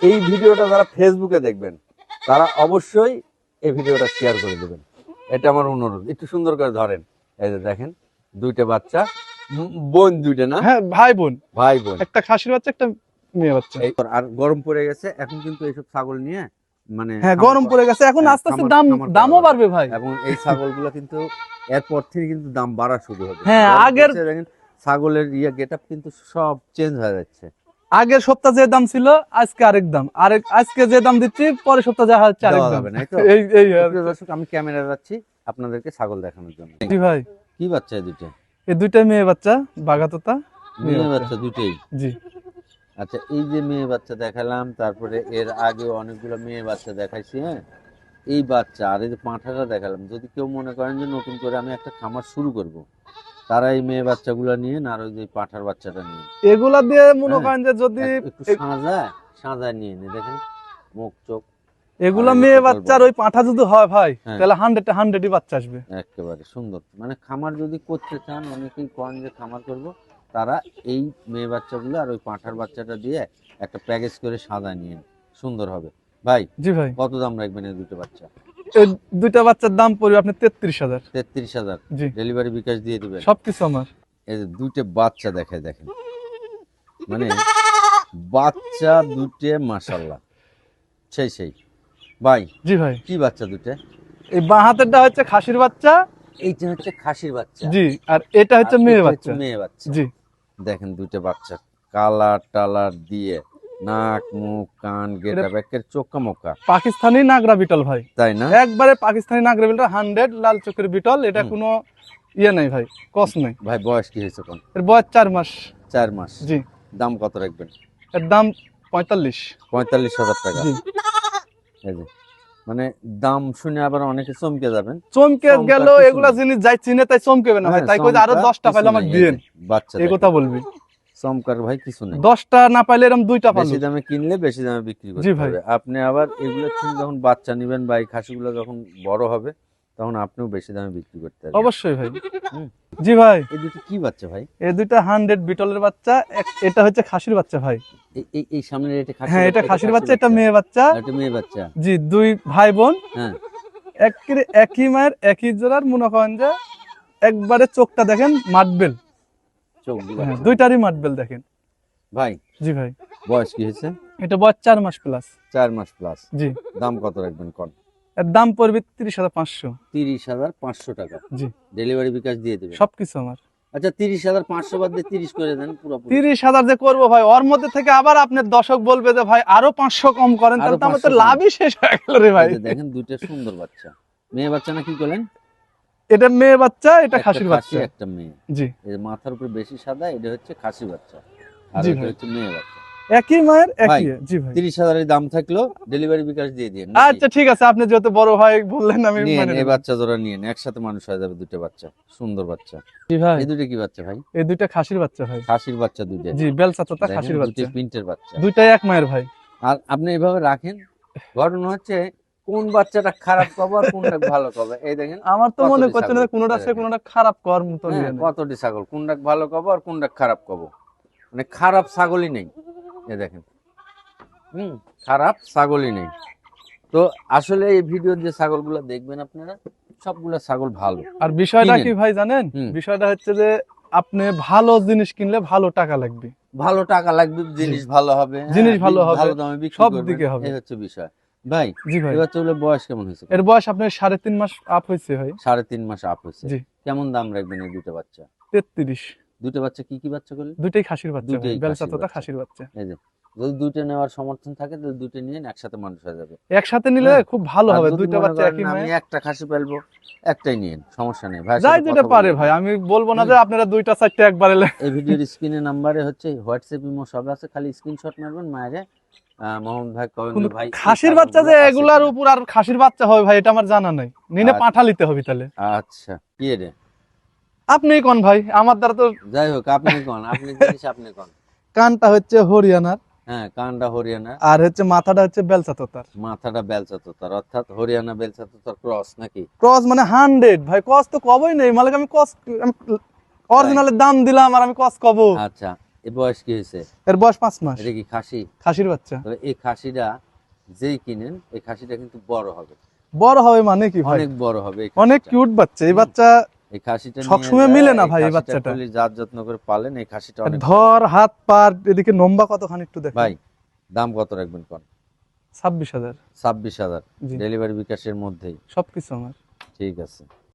এই ভিডিওটা যারা ফেসবুকে দেখবেন তারা অবশ্যই এই ভিডিওটা শেয়ার করে দেবেন। এটা আমার অনুরোধ। একটু সুন্দর করে ধরেন। এই যে দেখেন দুইটা বাচ্চা বোন দুইটা না? হ্যাঁ ভাই বোন। ভাই বোন। একটা খাসির বাচ্চা একটা মেয়ে বাচ্চা। আর গরম পড়ে গেছে এখন কিন্তু এইসব ছাগল নিয়ে মানে হ্যাঁ গরম পড়ে গেছে এখন হ্যাঁ, আস্তে আস্তে দাম দামও বাড়বে ভাই। এবং এই ছাগলগুলো কিন্তু এরপর থেকে কিন্তু দাম বাড়া শুরু হবে। হ্যাঁ, আগের- ছাগলের ইয়ে গেট কিন্তু সব চেঞ্জ হয়ে যাচ্ছে। আগের সপ্তাহ যে দাম ছিল আজকে আরেক দাম। আরেক আজকে যে দাম দিচ্ছি পরের সপ্তাহ যা হচ্ছে আরেক দাম। এই এই দর্শক আমি ক্যামেরা যাচ্ছি আপনাদেরকে ছাগল দেখানোর জন্য। কি ভাই। কি বাচ্চা এই দুটো এই দুইটা মেয়ে বাচ্চা বাগাতোতা মেয়ে বাচ্চা। বাচ্চা দুটোই জি। আচ্ছা এই যে মেয়ে বাচ্চা দেখালাম তারপরে এর আগে অনেকগুলো মেয়ে বাচ্চা দেখাইছি হ্যাঁ? এই বাচ্চা আর এই যে পাঁঠাটা দেখালাম যদি কেউ মনে করেন যে নতুন করে আমি একটা খামার শুরু করব তারা এই মেয়ে বাচ্চাগুলো নিয়ে আর ওই যে পাঁঠার বাচ্চাটা নিয়ে। এগুলা দিয়ে মনে হ্যাঁ, করেন যে যদি একটু সাজা সাজা নিয়ে নে দেখেন মুখ চোখ। এগুলা মেয়ে বাচ্চার ওই পাঁঠা যদি হয় ভাই হ্যাঁ। তাহলে হান্ড্রেড হান্ড্রেডই বাচ্চা আসবে। একেবারে সুন্দর। মানে খামার যদি করতে চান অনেকেই কন যে খামার করব তারা এই মেয়ে বাচ্চাগুলো আর ওই পাঁঠার বাচ্চাটা দিয়ে একটা প্যাকেজ করে সাদা নিয়ে সুন্দর হবে। ভাই জি ভাই। কত দাম রাখবেন এই দুটো বাচ্চা? দুইটা বাচ্চার দাম পড়বে আপনি তেত্রিশ হাজার। তেত্রিশ হাজার। জি। ডেলিভারি বিকাশ দিয়ে দিবেন। সবকিছু আমার। এই যে দুইটা বাচ্চা দেখায় দেখেন। মানে বাচ্চা দুটে মাসাল্লাহ সেই সেই। ভাই জি ভাই। কি বাচ্চা দুটে এই বাঁ হাতেরটা হচ্ছে খাসির বাচ্চা। এইটা হচ্ছে খাসির বাচ্চা। জি আর এটা হচ্ছে মেয়ে বাচ্চা। মেয়ে বাচ্চা। জি। দেখেন দুইটা বাচ্চা। কালার টালার দিয়ে নাক মুখ কান গেটা ব্যাকের চোখা মোকা পাকিস্তানি নাগরা বিটল ভাই। তাই না? একবারে পাকিস্তানি নাগরা বিটল হান্ড্রেড লাল চোখের বিটল এটা কোনো ইয়ে নাই ভাই কস নাই। ভাই বয়স কি হয়েছে কোন? এর বয়স চার মাস। চার মাস। জি। দাম কত রাখবেন? এর দাম পঁয়তাল্লিশ। পঁয়তাল্লিশ হাজার টাকা। এই যে মানে দাম শুনে আবার অনেকে চমকে যাবেন। চমকে গেল এগুলা জিনিস যাই চিনে তাই চমকেবে না ভাই। হ্যাঁ, তাই কই আরও দশটা পাইলে আমার নেই, দিয়েন। বাচ্চা এই কথা বলবি। চমকার ভাই কিছু নেই। দশটা না পাইলে এরকম দুইটা বেশি দামে কিনলে বেশি দামে বিক্রি করতে ভাই। হবে। আপনি আবার এগুলো যখন বাচ্চা নেবেন বা এই খাসিগুলো যখন বড় হবে তখন আপনিও বেশি দামে বিক্রি করতে পারবেন। অবশ্যই ভাই। জি ভাই। এই দুটো কি বাচ্চা ভাই? এই দুইটা হান্ড্রেড বিটলের বাচ্চা এটা হচ্ছে খাসির বাচ্চা ভাই। এই এই এই সামনের এটা খাসি হ্যাঁ এটা খাসির বাচ্চা এটা মেয়ে বাচ্চা। এটা মেয়ে বাচ্চা। জি দুই ভাই বোন। হ্যাঁ। একই একই মায়ের একই জোড়ার মনে করেন যে একবারে চোখটা দেখেন মাটবেল দুটো হ্যাঁ, দুইটারই মাটবেল দেখেন। ভাই জি ভাই। বয়স কি হয়েছে? এটা বয়স চার মাস প্লাস চার মাস প্লাস জি। দাম কত রাখবেন কন? এর দাম পড়বে তিরিশ হাজার পাঁচশো। তিরিশ হাজার পাঁচশো টাকা। জি। ডেলিভারি বিকাশ দিয়ে দেবেন। সবকিছু আমার। আচ্ছা তিরিশ হাজার পাঁচশো বাদ দিয়ে তিরিশ করে দেন পুরোপুরি তিরিশ হাজার যে করব ভাই ওর মধ্যে থেকে আবার আপনার দশক বলবে যে ভাই আরও পাঁচশো কম করেন তাহলে তো আমার তো লাভই শেষ হয়ে গেল রে ভাই। দেখেন দুইটা সুন্দর বাচ্চা। মেয়ে বাচ্চা না কি করলেন? এটা মেয়ে বাচ্চা এটা খাসির বাচ্চা। একটা মেয়ে। জি। এই মাথার উপরে বেশি সাদা এটা হচ্ছে খাসি বাচ্চা। আর এটা হচ্ছে মেয়ে বাচ্চা। একই মায়ের একই জি ভাই। তিরিশ হাজারের দাম থাকল ডেলিভারি বিকাশ দিয়ে দিয়ে আচ্ছা ঠিক আছে আপনি যেহেতু বড় ভাই বললেন আমি নিয়ে এই বাচ্চা জোড়া নিয়ে একসাথে মানুষ হয়ে যাবে দুটো বাচ্চা সুন্দর বাচ্চা। জি ভাই। এই দুটো কি বাচ্চা ভাই? এই দুইটা খাসির বাচ্চা ভাই। খাসির বাচ্চা দুটো জি বেলচা তোতা খাসির দুটোই বাচ্চা। প্রিন্টের বাচ্চা। দুইটাই এক মায়ের ভাই। আর আপনি এইভাবে রাখেন ঘটনা হচ্ছে কোন বাচ্চাটা খারাপ কবে আর কোনটা ভালো কবে এই দেখেন আমার তো মনে করছে না? কোনোটা সে কোনোটা খারাপ কর মতো হ্যাঁ, নিয়ে কতটি ছাগল কোনটা ভালো কব আর কোনটা খারাপ কব মানে খারাপ ছাগলই নেই। এই দেখেন। হুম খারাপ ছাগলই নেই। তো আসলে এই ভিডিওর যে ছাগলগুলো দেখবেন আপনারা সবগুলো ছাগল ভালো। আর বিষয়টা কি ভাই জানেন? বিষয়টা হচ্ছে যে আপনি ভালো জিনিস কিনলে ভালো টাকা লাগবে। ভালো টাকা লাগবে জিনিস ভালো হবে হ্যাঁ, জিনিস ভালো হবে, ভালো দামে বিক্রি সব দিকে হবে। এই হচ্ছে বিষয়। ভাই জি ভাই। এই বাচ্চাগুলোর বয়স কেমন হয়েছে? এর বয়স আপনার সাড়ে তিন মাস আপ হয়েছে ভাই। সাড়ে তিন মাস আপ হয়েছে। জি। কেমন দাম রাখবেন এই দুটো বাচ্চা? তেত্রিশ। দুটো বাচ্চা কি কি বাচ্চা খাসির বাচ্চা দুইটাই খাসির তোতা বাচ্চা। খাসির বাচ্চা। এই যে যদি দুটো নেওয়ার সমর্থন থাকে তাহলে দুটো নিয়ে একসাথে মানুষ হয়ে যাবে। একসাথে নিলে হ্যাঁ। খুব ভালো হবে দুইটা বাচ্চা একই আমি একটা খাসি পালবো একটাই নিয়ে সমস্যা নেই। ভাই যাই যেটা পারে ভাই আমি বলব না যে আপনারা দুইটা চারটে একবারে এই ভিডিওর স্ক্রিনে নাম্বারে হচ্ছে হোয়াটসঅ্যাপ ইমো সব আছে খালি স্ক্রিনশট মারবেন মায়েরে মোহাম্মদ ভাই কবেন ভাই খাসির বাচ্চা যে এগুলার উপর আর খাসির বাচ্চা হবে ভাই এটা আমার জানা নাই। নিলে আচ্ছা। হবে তাহলে। আচ্ছা কি রে? আপনি কোন ভাই? আমার দ্বারা তো যাই হোক আপনি কোন আপনি জিনিস আপনি কোন। কানটা হচ্ছে হরিয়ানার। হ্যাঁ কানটা হরিয়ানা আর হচ্ছে মাথাটা হচ্ছে বেলচা তোতার মাথাটা বেলচা তোতার অর্থাৎ হরিয়ানা বেলচা তোতার ক্রস নাকি? ক্রস মানে হান্ড্রেড। ভাই কস তো কবই নেই। মালিক আমি কস অরিজিনালের দাম দিলাম আর আমি কস কব। আচ্ছা। এ বয়স কি হয়েছে? এর বয়স পাঁচ মাস। এটা কি খাসি? খাসির বাচ্চা। তবে এই খাসিটা যেই কিনেন এই খাসিটা কিন্তু বড় হবে। বড় হবে মানে কি ভাই? অনেক বড় হবে অনেক কিউট বাচ্চা। এই বাচ্চা এই খাসিটা সবসময় মিলে না ভাই এই বাচ্চাটা। জাত যত্ন করে পালেন এই খাসিটা অনেক ধর হাত পা এদিকে নম্বা কতখানি একটু দেখ ভাই দাম কত রাখবেন কোন? ছাব্বিশ হাজার। ছাব্বিশ হাজার। ডেলিভারি বিকাশের মধ্যেই। সবকিছু আমার। ঠিক আছে।